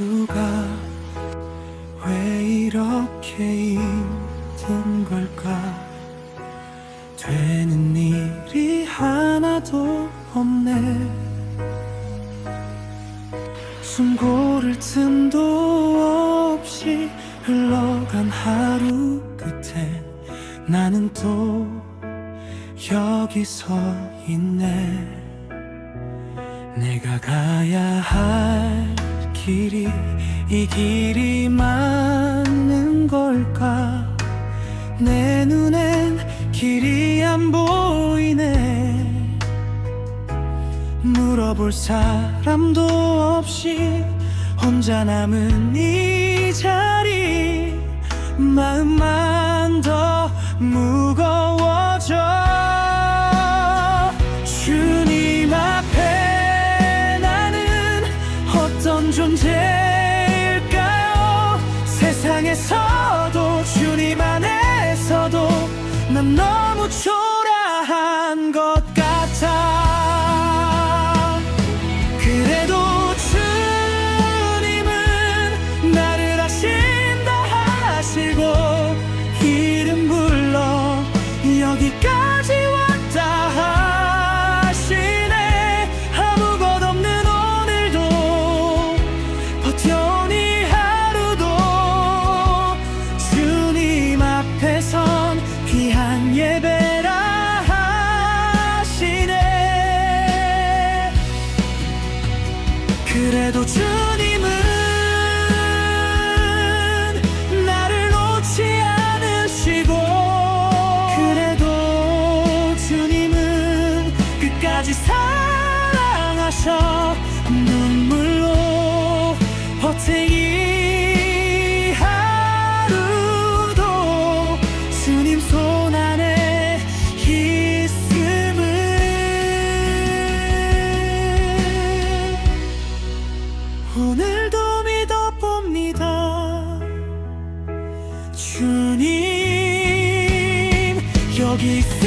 누가 왜 이렇게 힘든 걸까? 되는 일이 하나도 없네. 숨 고를 틈도 없이 흘러간 하루 끝에 나는 또 여기 서 있네. 내가 가야 할 길이 이 길이 맞는 걸까? 내 눈엔 길이 안 보이네. 물어볼 사람도 없이 혼자 남은 이 자리. 마음만 더 무거워 존재일까요? 세상에서도 주님 안에서도 난 너무 초라 그래도 주님은 나를 놓지 않으시고 그래도 주님은 끝까지 사랑하셔 Yogi